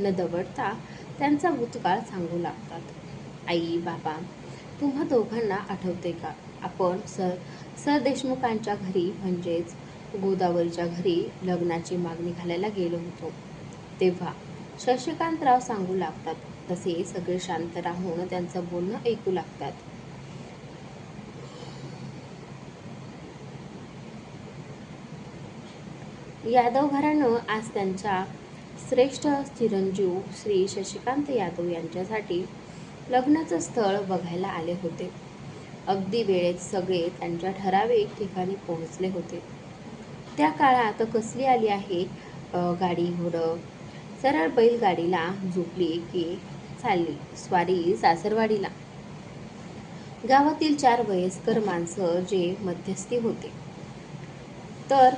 न दवडता त्यांचा भूतकाळ सांगू लागतात. आई बाबा तुम्हा दोघांना आठवते का? आपण सर सर देशमुखांच्या घरी म्हणजेच गोदावरीच्या घरी लग्नाची मागणी घालायला गेलो होतो. तेव्हा शशिकांतराव सांगू लागतात. तसे सगळे शांत राहून त्यांचं बोलणं ऐकू लागतात. यादव घरानं आज त्यांच्या श्रेष्ठ चिरंजीव श्री शशिकांत यादव यांच्यासाठी लग्नाचं स्थळ बघायला आले होते. अगदी वेळेत सगळे त्यांच्या ठराविक ठिकाणी पोहोचले होते. त्या काळात कसली आली आहे? गाडी घोडं. सरळ बैलगाडीला झोपली की चालली. स्वारी सासरवाडीला. गावातील चार वयस्कर माणसं जे मध्यस्थी होते. तर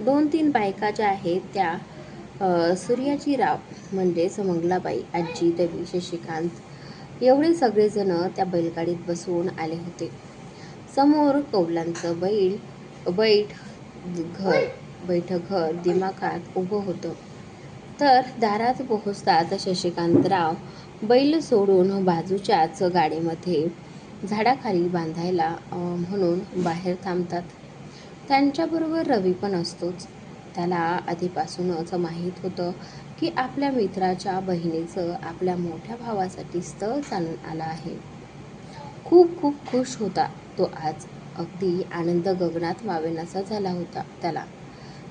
दोन तीन बायका ज्या आहेत त्या सूर्याजी सूर्याची राव म्हणजेच मंगलाबाई आजी देवी शशिकांत एवढे सगळेजण त्या बैलगाडीत बसून आले होते. समोर कौलांचं बैल बैठ घर बैठक घर दिमाखात उभं होतं. तर दारात पोहोचतात शशिकांतराव बैल सोडून बाजूच्याच गाडीमध्ये झाडाखाली बांधायला म्हणून बाहेर थांबतात. त्यांच्याबरोबर रवी पण असतोच. त्याला आधीपासूनच माहीत होतं की आपल्या मित्राच्या बहिणीचं आपल्या मोठ्या भावासाठी स्थळ चालून आलं आहे. खूप खूप खुश होता तो आज. अगदी आनंद गगनात वावेनासा झाला होता त्याला.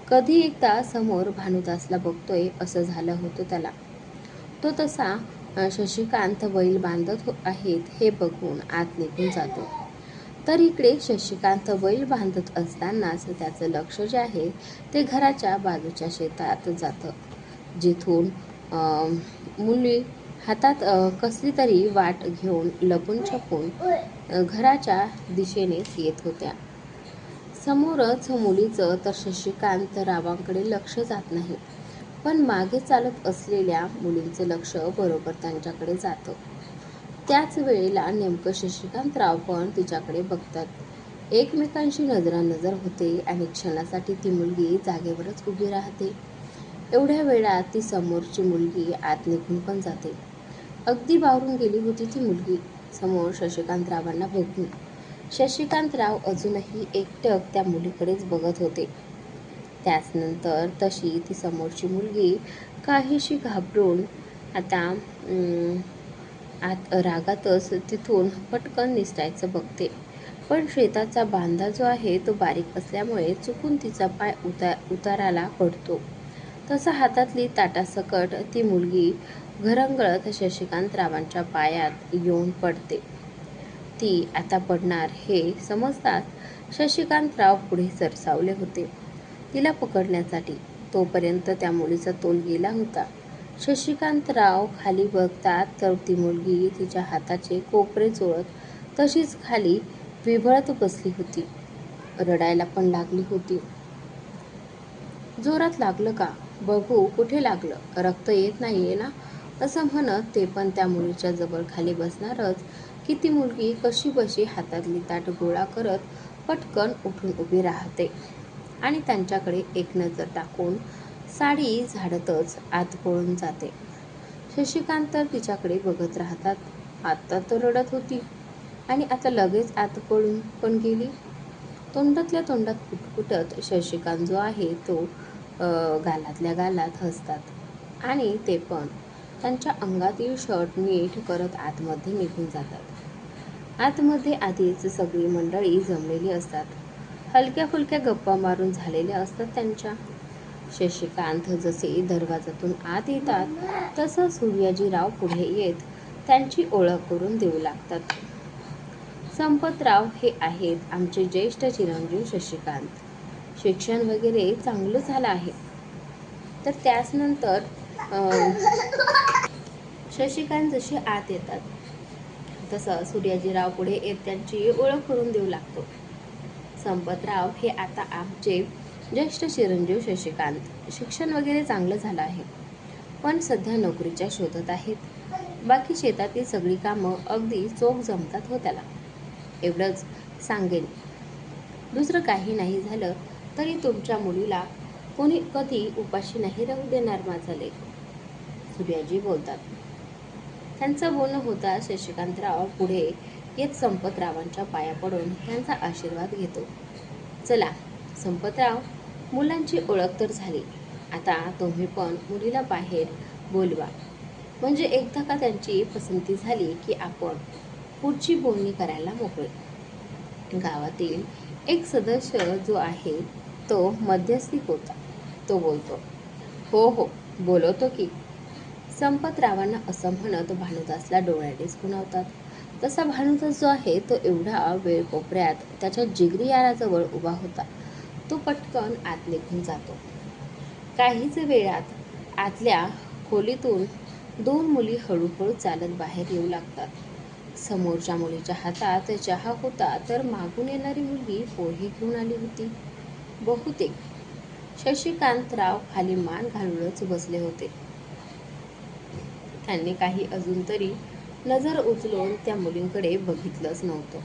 कधी एकदा समोर भानुदासला बघतोय असं झालं होतं त्याला. तो तसा शशिकांत बैल बांधत हो-, आहेत हे बघून आत निघून जातो. तर इकडे शशिकांत बैल बांधत असतानाच त्याचं लक्ष जे आहे ते घराच्या बाजूच्या शेतात जातं. जिथून मुली हातात कसली तरी वाट घेऊन लपून छपून घराच्या दिशेनेच येत होत्या. समोरच मुलीचं तर शशिकांत रावांकडे लक्ष जात नाही. पण मागे चालत असलेल्या मुलींचं लक्ष बरोबर त्यांच्याकडे जातं. त्याच वेळेला नेमकं शशिकांतराव पण तिच्याकडे बघतात. एकमेकांशी नजरानजर होते आणि क्षणासाठी ती मुलगी जागेवरच उभी राहते. एवढ्या वेळात ती समोरची मुलगी आत निघून पण जाते. अगदी बावरून गेली होती ती मुलगी. समोर शशिकांतरावांना बघून शशिकांतराव अजूनही एकटक त्या मुलीकडेच बघत होते. त्याचनंतर तशी ती समोरची मुलगी काहीशी घाबरून आता आत रागातच तिथून पटकन निसटायचं बघते. पण शेताचा बांधा जो आहे तो बारीक असल्यामुळे चुकून तिचा पाय उता उताराला पडतो. तसा हातातली ताटासकट ती मुलगी घरंगळत शशिकांतरावांच्या पायात येऊन पडते. ती आता पडणार हे समजताच शशिकांतराव पुढे सरसावले होते. तिला पकडण्यासाठी तोपर्यंत त्या मुलीचा तोल गेला होता. शशिकांतराव खाली बघतात तर ती मुलगी तिच्या हाताचे कोपरे चोळत तशीच खाली विभळत बसली होती. रडायला पण लागली होती. जोरात लागलं का? बघू कुठे लागलं? रक्त येत नाहीये ना? असं म्हणत ते पण त्या मुलीच्या जवळ खाली बसणारच की ती मुलगी कशी बशी हातातली ताट गोळा करत पटकन उठून उभी राहते आणि त्यांच्याकडे एक नजर टाकून साडी झाडतच आत पळून जाते. शशिकांत तर तिच्याकडे बघत राहतात. आत्ता तर रडत होती. आणि आता लगेच आत पळून पण गेली. तोंडातल्या तोंडात कुटकुटत शशिकांत जो आहे तो गालातल्या गालात हसतात. आणि ते पण. त्यांच्या अंगातील शर्ट नीट करत आतमध्ये निघून जातात. आतमध्ये आधीच सगळी मंडळी जमलेली असतात. हलक्या फुलक्या गप्पा मारून झालेल्या असतात त्यांच्या. शशिकांत जसे दरवाजातून आत येतात तसं सूर्याजीराव पुढे येत त्यांची ओळख करून देऊ लागतात. संपतराव हे आहेत आमचे ज्येष्ठ चिरंजीव शशिकांत. शिक्षण वगैरे चांगलं झालं आहे. तर त्याच नंतर शशिकांत जसे आत येतात तसं सूर्याजीराव पुढे येत त्यांची ओळख करून देऊ लागतो. संपतराव हे आता आमचे ज्येष्ठ चिरंजीव शशिकांत. शिक्षण वगैरे चांगलं झालं आहे. पण सध्या नोकरीच्या शोधत आहेत. बाकी शेतातील सगळी कामं अगदी चोख जमतात हो त्याला. एवढंच सांगेन. दुसरं काही नाही झालं तरी तुमच्या मुलीला कोणी कधी उपाशी नाही राहू देणार माझा लेख. सूर्याजी बोलतात. त्यांचं बोलणं होता शशिकांतराव पुढे येत संपतरावांच्या पाया पडून त्यांचा आशीर्वाद घेतो. चला संपतराव मुलांची ओळख तर झाली. आता तुम्ही पण मुलीला बाहेर बोलवा. म्हणजे एकदा का त्यांची पसंती झाली की आपण पुढची बोलणी करायला मोकळे. गावातील एक सदस्य जो आहे तो मध्यस्थी होता. तो बोलतो हो हो बोलवतो की. संपतरावांना असं म्हणत भानुदासला डोळ्यानेच खुणावतात. तसा भानुदास जो आहे तो एवढा वेळ कोपऱ्यात त्याच्या जिगरी याराजवळ उभा होता. तो पटकन आत निघून जातो. काहीच वेळात आतल्या खोलीतून दोन मुली हळूहळू चालत बाहेर येऊ लागतात. समोरच्या मुलीच्या हातात चहा होता तर मागून येणारी मुलगी पोहे घेऊन आली होती. बहुतेक शशिकांतराव खाली मान घालूनच बसले होते. त्यांनी काही अजून तरी नजर उचलून त्या मुलींकडे बघितलंच नव्हतं.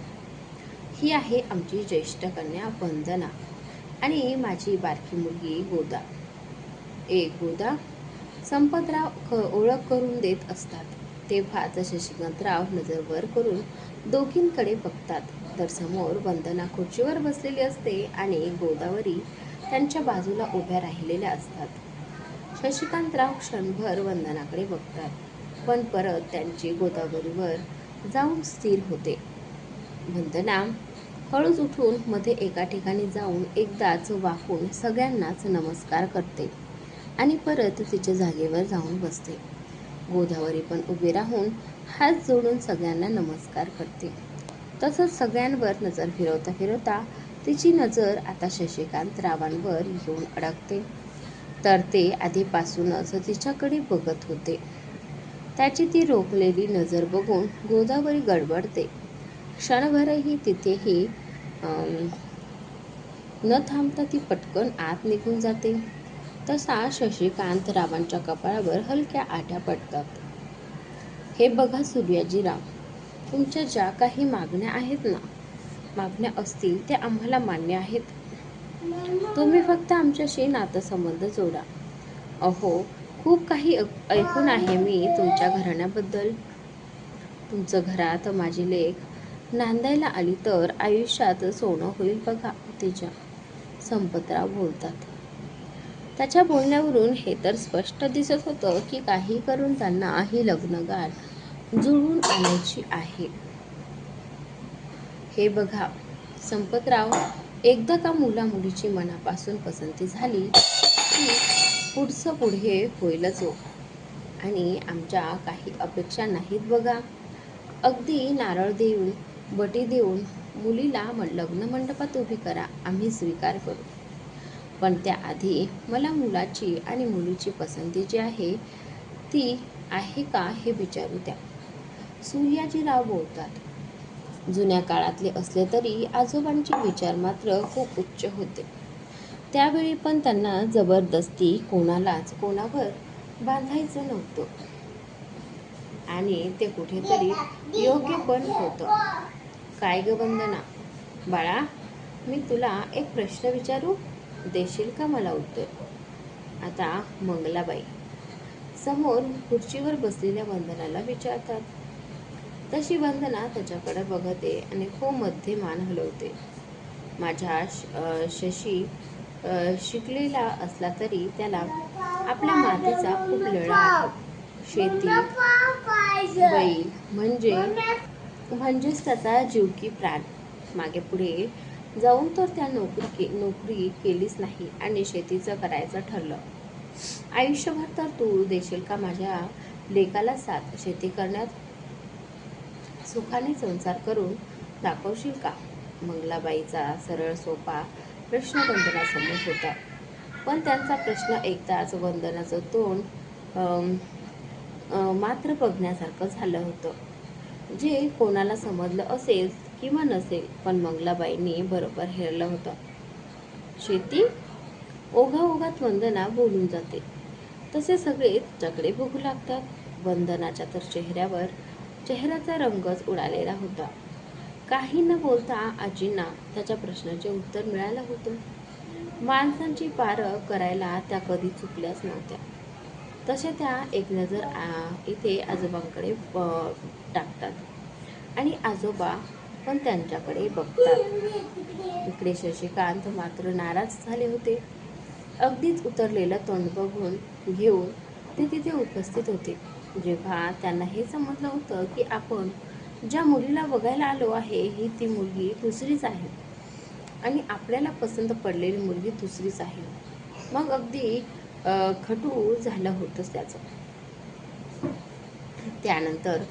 ही आहे आमची ज्येष्ठ कन्या वंदना. आणि माझी बारकी मुलगी गोदा. ए गोदा संपतराव क ओळख करून देत असतात. तेव्हाच शशिकांतराव नजरवर करून दोघींकडे बघतात. तर समोर वंदना खुर्चीवर बसलेली असते आणि गोदावरी त्यांच्या बाजूला उभ्या राहिलेल्या असतात. शशिकांतराव क्षणभर वंदनाकडे बघतात. पण परत त्यांची गोदावरीवर जाऊन स्थिर होते. वंदना हळूच उठून मध्ये एका ठिकाणी जाऊन एकदाच वाकून सगळ्यांनाच नमस्कार करते आणि परत तिच्या जागेवर जाऊन बसते. गोदावरी पण उभी राहून हात जोडून सगळ्यांना नमस्कार करते. तसंच सगळ्यांवर नजर फिरवता फिरवता तिची नजर आता शशिकांत रावांवर येऊन अडकते. तर ते आधीपासूनच तिच्याकडे बघत होते. त्याची ती रोखलेली नजर बघून गोदावरी गडबडते. क्षणभरही तिथेही न थांबता ती पटकन आत निघून जाते. तसा शशिकांतरावांच्या कपाळावर हलक्या आठ्या पडतात. हे बघा सूर्याजीराव तुमच्या ज्या काही मागण्या आहेत ना मागण्या असतील त्या आम्हाला मान्य आहेत. तुम्ही फक्त आमच्याशी नातसंबंध जोडा. अहो खूप काही ऐक- ऐकून आहे मी तुमच्या घराण्याबद्दल. तुमचं घरात माझी लेख नांदायला आली तर आयुष्यात सोनं होईल बघा तिच्या. संपतराव बोलतात. त्याच्या बोलण्यावरून हे तर स्पष्ट दिसत होतं की काही करून त्यांना ही लग्नगाठ जुळवून आणायची आहे. हे बघा संपतराव एकदा का मुला मुलीची मनापासून पसंती झाली की पुढचं पुढे होईलच हो. आणि आमच्या काही अपेक्षा नाहीत बघा. अगदी नारळ देऊन बटी देऊन मुलीला म- लग्न मंडपात उभी करा आम्ही स्वीकार करू. पण त्याआधी मला मुलाची आणि मुलीची पसंती जी आहे ती आहे का हे विचारू द्या. सूर्याजीराव बोलतात जुन्या काळातले असले तरी आजोबांचे विचार मात्र खूप उच्च होते. त्यावेळी पण त्यांना जबरदस्ती कोणालाच कोणावर बांधायचं नव्हतं. आणि ते कुठेतरी योग्य पण होतं. काय ग वंदना? बाळा मी तुला एक प्रश्न विचारू? देशील का मला उत्तर? आता मंगलाबाई समोर खुर्चीवर बसलेल्या वंदनाला विचारतात. तशी वंदना त्याच्याकडे बघते आणि खूप मध्ये मान हलवते. माझ्या श- शशी शिकलेला असला तरी त्याला आपल्या मातीचा खूप लळा आहे. शेती बैल म्हणजे म्हणजेच त्याचा जीव की प्राण. मागे पुढे जाऊन तर त्या नोकरी के नोकरी केलीच नाही आणि शेतीचं करायचं ठरलं. आयुष्यभर तर तू देशील का माझ्या लेकाला साथ? शेती करण्यात सुखाने संसार करून दाखवशील का? मंगलाबाईचा सरळ सोपा प्रश्न वंदनासमोर होता. पण त्यांचा प्रश्न एकदाच वंदनाचं तोंड मात्र बघण्यासारखं झालं होतं. जे कोणाला समजलं असेल किंवा नसेल पण मंगलाबाईंनी बरोबर हेरलं होतं. शेती ओघाओघात वंदना बोलून जाते. तसे सगळे तिच्याकडे बघू लागतात. वंदनाच्या तर चेहऱ्यावर चेहऱ्याचा रंगच उडालेला होता. काही न बोलता आजींना त्याच्या प्रश्नाचे उत्तर मिळालं होतं. माणसांची पारख करायला त्या कधी चुकल्याच नव्हत्या. तसे त्या एक नजर इथे आजोबांकडे ब- टाकतात. आणि आजोबा पण त्यांच्याकडे बघतात. इकडे शशिकांत मात्र नाराज झाले होते. अगदीच उतरलेलं तोंड बघून घेऊन ते तिथे उपस्थित होते. जेव्हा त्यांना हे समजलं होतं की आपण ज्या मुलीला बघायला आलो आहे ही ती मुलगी दुसरीच आहे. आणि आपल्याला पसंत पडलेली मुलगी दुसरीच आहे. मग अगदी खटू झालं होतंच त्याचं. त्यानंतर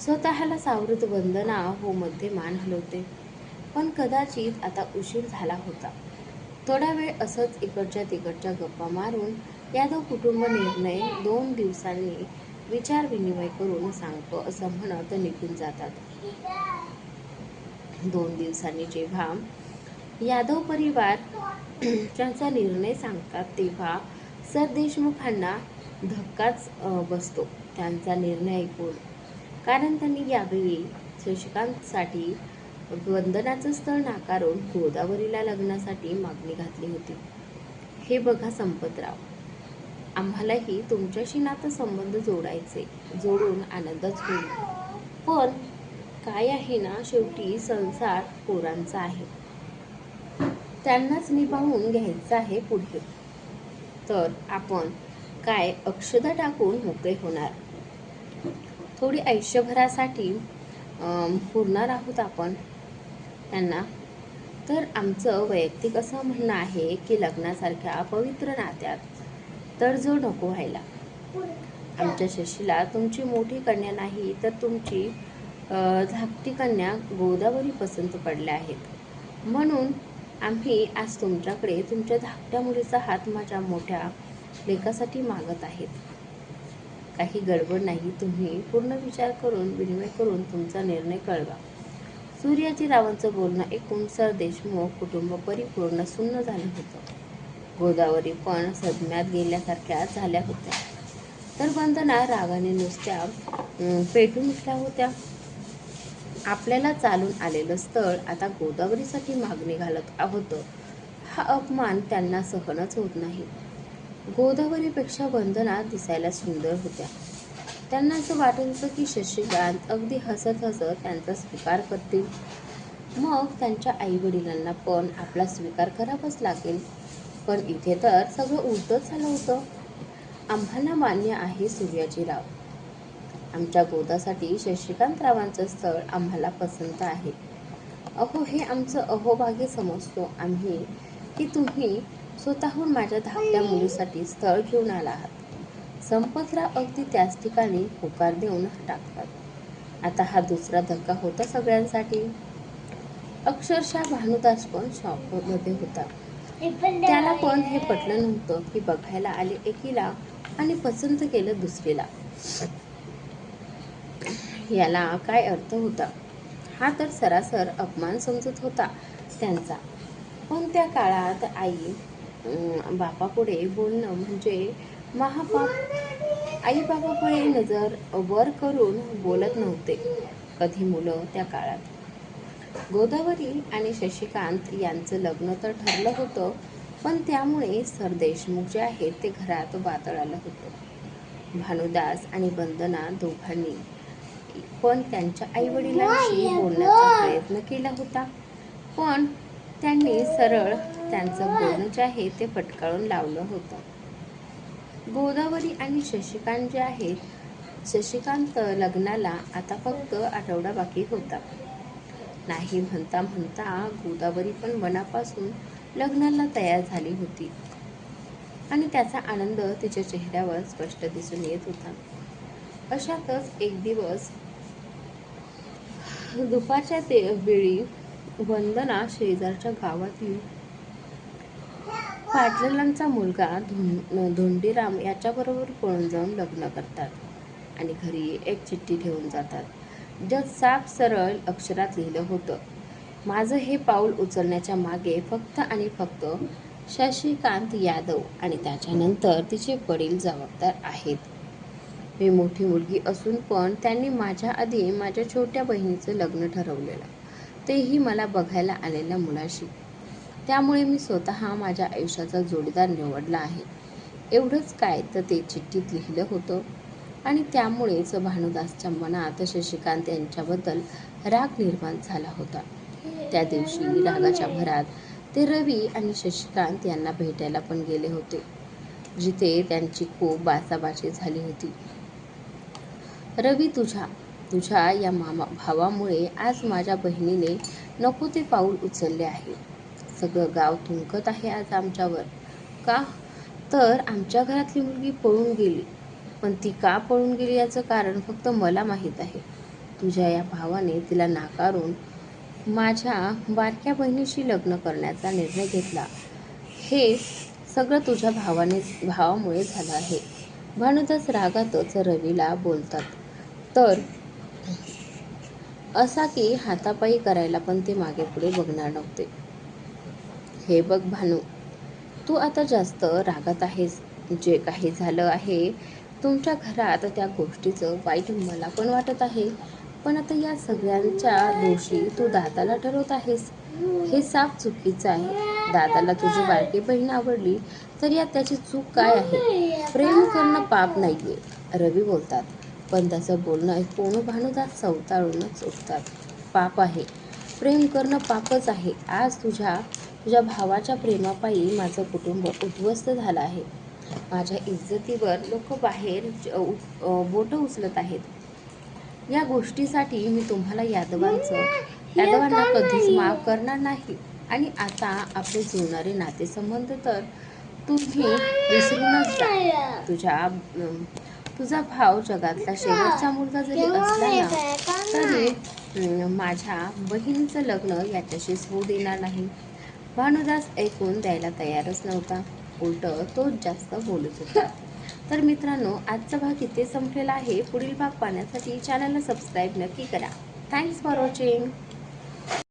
स्वतःला सावरत वंदना हो मध्ये मान हलवते. पण कदाचित आता उशीर झाला होता. थोडा वेळ असंच इकडच्या तिकडच्या गप्पा मारून यादव कुटुंब निर्णय दोन दिवसांनी विचार विनिमय करून सांगतो असं म्हणत निघून जातात. दोन दिवसांनी जेव्हा यादव परिवार त्यांचा निर्णय सांगतात तेव्हा सर देशमुखांना धक्काच बसतो त्यांचा निर्णय ऐकून. कारण त्यांनी यावेळी शशिकांतसाठी वंदनाचं स्थळ नाकारून गोदावरीला लग्नासाठी मागणी घातली होती. हे बघा संपतराव. आम्हालाही तुमच्याशी नातं संबंध जोडायचे जोडून आनंदच होईल. पण काय आहे ना शेवटी संसार पोरांचा आहे. त्यांनाच निभावून घ्यायचं आहे पुढे. तर आपण काय अक्षता टाकून मोकळे होणार? थोडी आयुष्यभरासाठी पुरणार आहोत आपण त्यांना. तर आमचं वैयक्तिक असं म्हणणं आहे की लग्नासारख्या पवित्र नात्यात तर जो नको व्हायला. आमच्या शशीला तुमची मोठी कन्या नाही तर तुमची धाकटी कन्या गोदावरी पसंत पडल्या आहेत. म्हणून आम्ही आज तुमच्याकडे तुमच्या धाकट्या मुलीचा हात माझ्या मोठ्या लेखासाठी मागत आहेत. काही गडबड नाही तुम्ही पूर्ण विचार करून विनिमय करून तुमचा निर्णय कळवा. सूर्याजी रावांचं बोलणं ऐकून सर देशमुख कुटुंब परिपूर्ण सुन्न झालं होतं. गोदावरी पण सदम्यात गेल्यासारख्या झाल्या होत्या. तर वंदना रागाने नुसत्या पेटून उठल्या होत्या. आपल्याला चालून आलेलं स्थळ आता गोदावरीसाठी मागणी घालत होतं हा अपमान त्यांना सहनच होत नाही. गोदावरीपेक्षा वंदना दिसायला सुंदर होत्या. त्यांना असं वाटत होतं की शशिकांत अगदी हसत हसत त्यांचा स्वीकार करतील. मग त्यांच्या आईवडिलांना पण आपला स्वीकार करावाच लागेल. पण इथे तर सगळं उलटच झालं होतं. आम्हाला मान्य आहे सूर्याजीराव. आमच्या गोदासाठी शशिकांतरावांचं स्थळ आम्हाला पसंत आहे. अहो हे आमचं अहोभाग्य समजतो आम्ही की तुम्ही स्वतःहून माझ्या धाकट्या मुलीसाठी स्थळ घेऊन आला आहात. संपतराव अगदी त्याच ठिकाणी होकार देऊन टाकतात. आता हा दुसरा धक्का होता सगळ्यांसाठी. अक्षरशः भानुदास पण शॉपमध्ये होता. त्याला पण हे पटलं नव्हतं की बघायला आले एकीला आणि पसंत केलं दुसरीला. याला काय अर्थ होता? हा तर सरासर अपमान समजत होता त्यांचा. पण त्या काळात आई बापापुढे बोलणं म्हणजे महापाप आई बापापुढे नजर वर करून बोलत नव्हते कधी मुलं त्या काळात. गोदावरी आणि शशिकांत यांचं लग्न तर ठरलं होतं पण त्यामुळे सर देशमुख जे आहेत ते घरात वादळ आलं होतं. भानुदास आणि वंदना दोघांनी पण त्यांच्या आई वडिलांशी बोलण्याचा प्रयत्न केला होता. पण त्यांनी सरळ त्यांचं बोलणं जे आहे ते फटकाळून लावलं होतं. गोदावरी आणि शशिकांत जे आहेत शशिकांत लग्नाला आता फक्त आठवडा बाकी होता. नाही म्हणता म्हणता गोदावरी पण मनापासून लग्नाला तयार झाली होती. आणि त्याचा आनंद तिच्या चेहऱ्यावर स्पष्ट दिसून येत होता. अशातच एक दिवस दुपारच्या ते वेळी वंदना शेजारच्या गावातील पाटलांचा मुलगा धों धोंडीराम याच्याबरोबर पळून जाऊन लग्न करतात आणि घरी एक चिठ्ठी ठेवून जातात. ज्यात साफ सरळ अक्षरात लिहिलं होतं माझं हे पाऊल उचलण्याच्या मागे फक्त आणि फक्त शशिकांत यादव आणि त्याच्यानंतर तिचे वडील जबाबदार आहेत. मी मोठी मुलगी असून पण त्यांनी माझ्या आधी माझ्या छोट्या बहिणीचं लग्न ठरवलेलं. तेही मला बघायला आलेल्या मुलाशी. त्यामुळे मी स्वतः माझ्या आयुष्याचा जोडीदार निवडला आहे. एवढंच काय तर ते चिठ्ठीत लिहिलं होतं. आणि त्यामुळेच भानुदासच्या मनात शशिकांत यांच्याबद्दल राग निर्माण झाला होता. त्या दिवशी रागाच्या भरात ते रवी आणि शशिकांत यांना भेटायला पण गेले होते. जिथे त्यांची खूप बासाबाशी झाली होती. रवी तुझ्या तुझ्या या मामा भावामुळे आज माझ्या बहिणीने नको ते पाऊल उचलले आहे. सगळं गाव थुंकत आहे आज आमच्यावर. का? तर आमच्या घरातली मुलगी पळून गेली. पण ती का पळून गेली याचं कारण फक्त मला माहीत आहे. तुझ्या या भावाने तिला नाकारून माझ्या बारक्या बहिणीशी लग्न करण्याचा निर्णय घेतला. हे सगळं तुझ्या भावाने भावामुळे झालं आहे. भानुदास रागातच रवीला बोलतात. तर असा की हातापायी करायला पण ते मागे पुढे बघणार नव्हते. हे बघ भानू तू आता जास्त रागात आहेस. जे काही झालं आहे तुमच्या घरात त्या गोष्टीचं वाईट मला पण वाटत आहे. पण आता या सगळ्यांच्या दोषी तू दादाला ठरवत आहेस. हे साफ चुकीचं आहे. दादाला तुझी बारकी बहीण आवडली तर यात त्याची चूक काय आहे? प्रेम करणं पाप नाहीये. रवी बोलतात. पण त्याचं बोलणं ऐकून भानुदास सवताळूनच उठतात. पाप आहे. प्रेम करणं पापच आहे. आज तुझ्या तुझ्या भावाच्या प्रेमापायी माझं कुटुंब उद्ध्वस्त झालं आहे. माझ्या इज्जतीवर लोक बाहेर उ- बोटं उचलत आहेत. या गोष्टीसाठी मी तुम्हाला यादवांचं यादवांना कधीच माफ करणार नाही. आणि आता आपले जुळणारे नातेसंबंध तर तुम्ही विसरूनच जा. तुझ्या तुझा भाव जगातला शेवटचा मुलगा जरी असला ना तरी माझ्या बहिणीचं लग्न याच्याशीच होऊ देणार नाही. भानुदास ऐकून द्यायला तयारच नव्हता. उलट तोच जास्त बोलत होता. तर मित्रांनो आजचा भाग इथे संपलेला आहे. पुढील भाग पाहण्यासाठी चॅनलला सबस्क्राईब नक्की करा. Thanks for watching